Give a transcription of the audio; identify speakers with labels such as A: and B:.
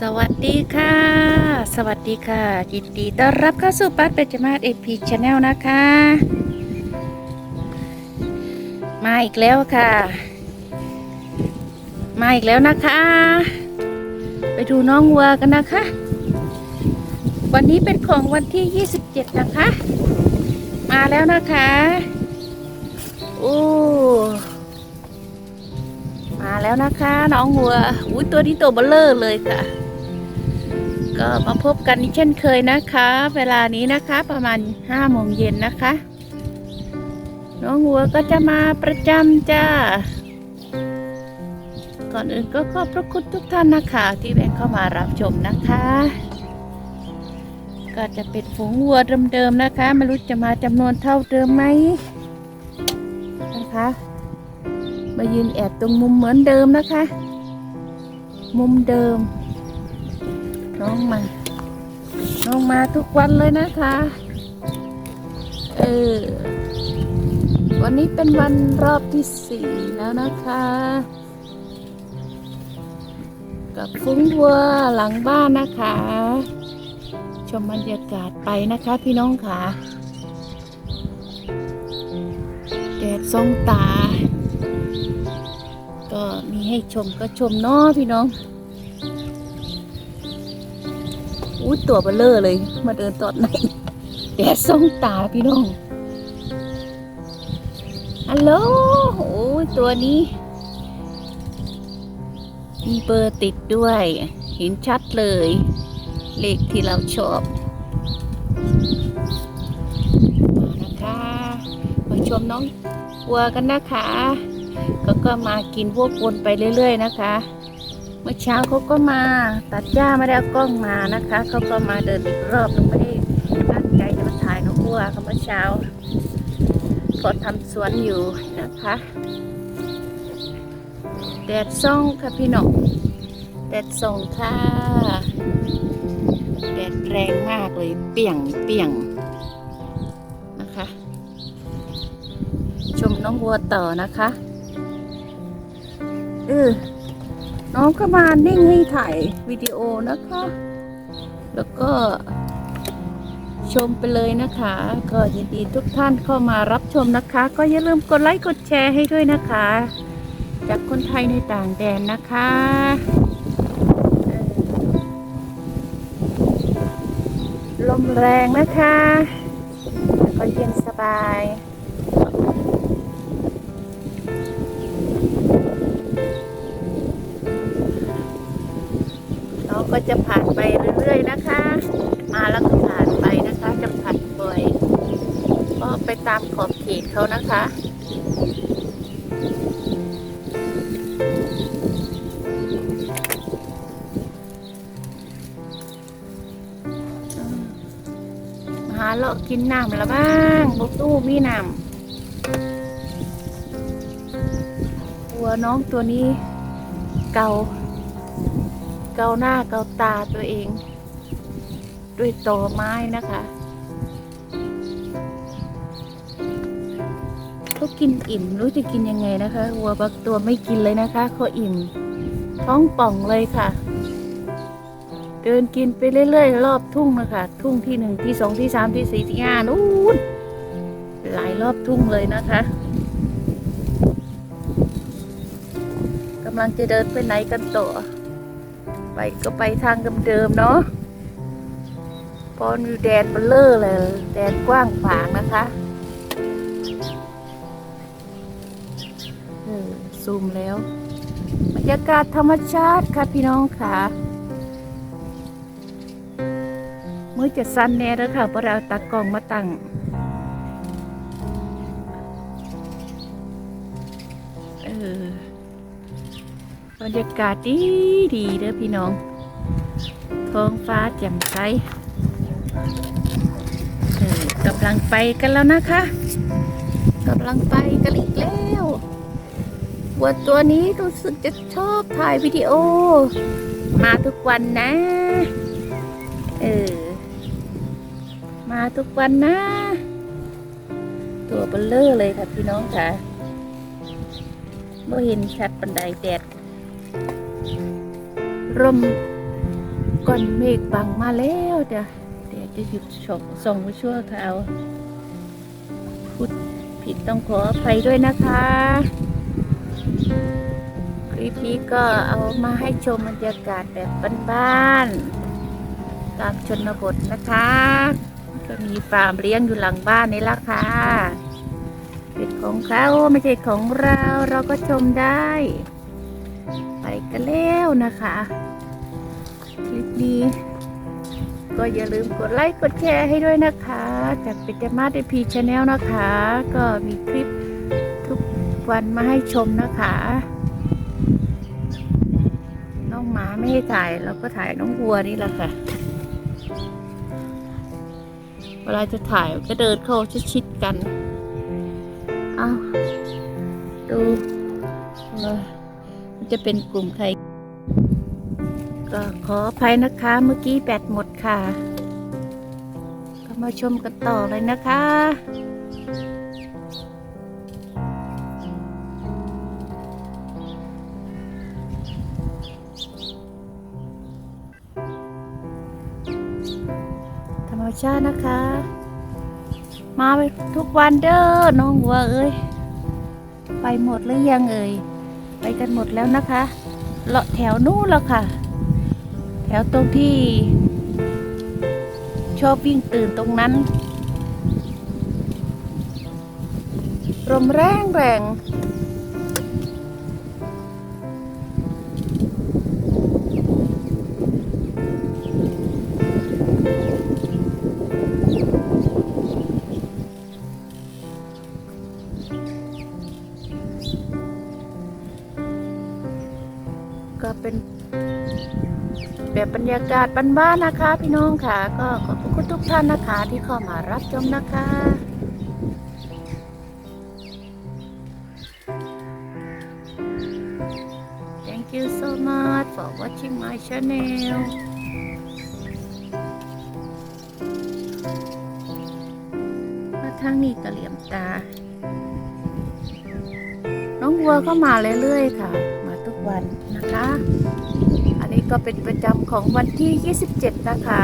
A: สวัสดีค่ะ สวัสดีค่ะ ยินดีต้อนรับเข้าสู่ปัดเบจมาศเอพีชาแนลนะคะ มาอีกแล้วค่ะ มาอีกแล้วนะคะ ไปดูน้องวัวกันนะคะ วันนี้เป็นของวันที่ 27 นะคะ มาแล้วนะคะโอ้มาแล้วนะคะ น้องวัวอุ้ยตัวนี้ตัวเบลเลอร์เลยค่ะ ก็มาพบกันเช่นเคยนะคะ เวลานี้นะคะประมาณ5โมงเย็นนะคะ น้องวัวก็จะมาประจำจ้า ก่อนอื่นก็ขอบพระคุณทุกท่านนะคะ ที่แวะเข้ามารับชมนะคะ ก็จะเป็นฝูงวัวเดิมๆนะคะ ไม่รู้จะมาจำนวนเท่าเดิมไหมนะคะมายืนแอบตรงมุมเหมือนเดิมนะคะ มุมเดิม น้องมา น้องมาทุกวันเลยนะคะ เออ วันนี้เป็นวันรอบที่สี่แล้วนะคะ กับฟุ้งวัวหลังบ้านนะคะ ชมบรรยากาศไปนะคะพี่น้องค่ะแดดส่องตา ก็มีให้ชมก็ชมเนาะพี่น้อง อู้ตัวเบลเลอร์เลย มาเดินตอดไหนแดดส่องตาพี่น้องฮัลโหลโอ้ยตัวนี้มีเบอร์ติดด้วย เห็นชัดเลย เลขที่เราชอบมานะคะมาชมน้องวัวกันนะคะ ก็ก็มากินพวกวนไปเรื่อย ๆ นะคะ เมื่อเช้าเขาก็มาตัดหญ้าไม่ได้เอากล้องมานะคะเขาก็มาเดินอีกรอบนึงไม่ได้ตั้งใจจะมาถ่ายน้องวัวเขาเมื่อเช้าก็ทำสวนอยู่นะคะแดดส่องค่ะพี่น้องแดดส่องค่ะแดดแรงมากเลยเปี่ยงเปี่ยงนะคะ ชมน้องวัวต่อนะคะเออ น้องก็มานิ่งให้ถ่ายวิดีโอนะคะ แล้วก็ชมไปเลยนะคะ ก็ยินดีทุกท่านเข้ามารับชมนะคะ ก็อย่าลืมกดไลค์กดแชร์ให้ด้วยนะคะ จากคนไทยในต่างแดนนะคะลมแรงนะคะแล้วก็เย็นสบาย น้องก็จะผ่านไปเรื่อยๆนะคะ มาแล้วก็ผ่านไปนะคะจะผ่านบ่อยก็ไปตามขอบเขตเขานะคะหาเลาะกินน้ำละบ้างบุกตู้มีน้ำวัวน้องตัวนี้เก่า เกาหน้าเกาตาตัวเอง ด้วยตอไม้นะคะเขากินอิ่มรู้จะกินยังไงนะคะวัวบางตัวไม่กินเลยนะคะเขาอิ่ม ท้องป่องเลยค่ะ เดินกินไปเรื่อยๆรอบทุ่งนะคะ ทุ่งที่หนึ่งที่สองที่สามที่สี่ที่ห้านู้นหลายรอบทุ่งเลยนะคะกำลังจะเดินไปไหนกันต่อ ไปก็ไปทางเดิมๆเนาะพอมีแดดเบลเลอร์เลย แดดกว้างขวางนะคะเออซูมแล้ว บรรยากาศธรรมชาติค่ะพี่น้องค่ะเมื่อจะสั้นแน่แล้วค่ะเพราะเราตักกล้องมาตั้ง บรรยากาศดีดีเด้อพี่น้องท้องฟ้าแจ่มใสเออกำลังไปกันแล้วนะคะกำลังไปกันอีกแล้ววัวตัวนี้รู้สึกจะชอบถ่ายวิดีโอ มาทุกวันนะ เออ มาทุกวันนะ ตัวเบลเลอร์เลยค่ะพี่น้องค่ะไม่เห็นชัดบันไดแดด ร่มก้อนเมฆบังมาแล้วเดี๋ยวเดี๋ยวจะหยุดส่งส่งไปชั่วคราวพูดผิดต้องขออภัยด้วยนะคะ คลิปนี้ก็เอามาให้ชมบรรยากาศแบบบ้านๆตามชนบทนะคะ ก็มีฟาร์มเลี้ยงอยู่หลังบ้านนี่ละค่ะเป็นของเขาไม่ใช่ของเราเราก็ชมได้ ไปกันแล้วนะคะ คลิปนี้ ก็อย่าลืมกดไลค์กดแชร์ให้ด้วยนะคะ จากปิจมาดพีชาแนลนะคะ ก็มีคลิปทุกวันมาให้ชมนะคะ น้องหมาไม่ให้ถ่ายเราก็ถ่ายน้องวัวนี่แหละค่ะ เวลาจะถ่ายก็เดินเข้าชิดๆกันเอาดูเออมัน จะเป็นกลุ่มใคร ก็ขออภัยนะคะเมื่อกี้แบตหมดค่ะ ก็มาชมกันต่อเลยนะคะธรรมชาตินะคะ มาไปทุกวันเด้อน้องวัวเอ้ย ไปหมดหรือยังเอ่ย ไปกันหมดแล้วนะคะเลาะแถวนู้นแล้วค่ะ แถวตรงที่ ชอบวิ่งตื่นตรงนั้นลมแรงแรง ก็เป็นแบบบรรยากาศบ้านๆนะคะ พี่น้องค่ะ ก็ขอบคุณทุกท่านนะคะที่เข้ามารับชมนะคะ Thank you so much for watching my channel มาทางนี้ก็เหลี่ยมตา น้องวัวก็มาเรื่อยๆค่ะ วันนะคะ อันนี้ก็เป็นประจำของวันที่ 27 นะคะ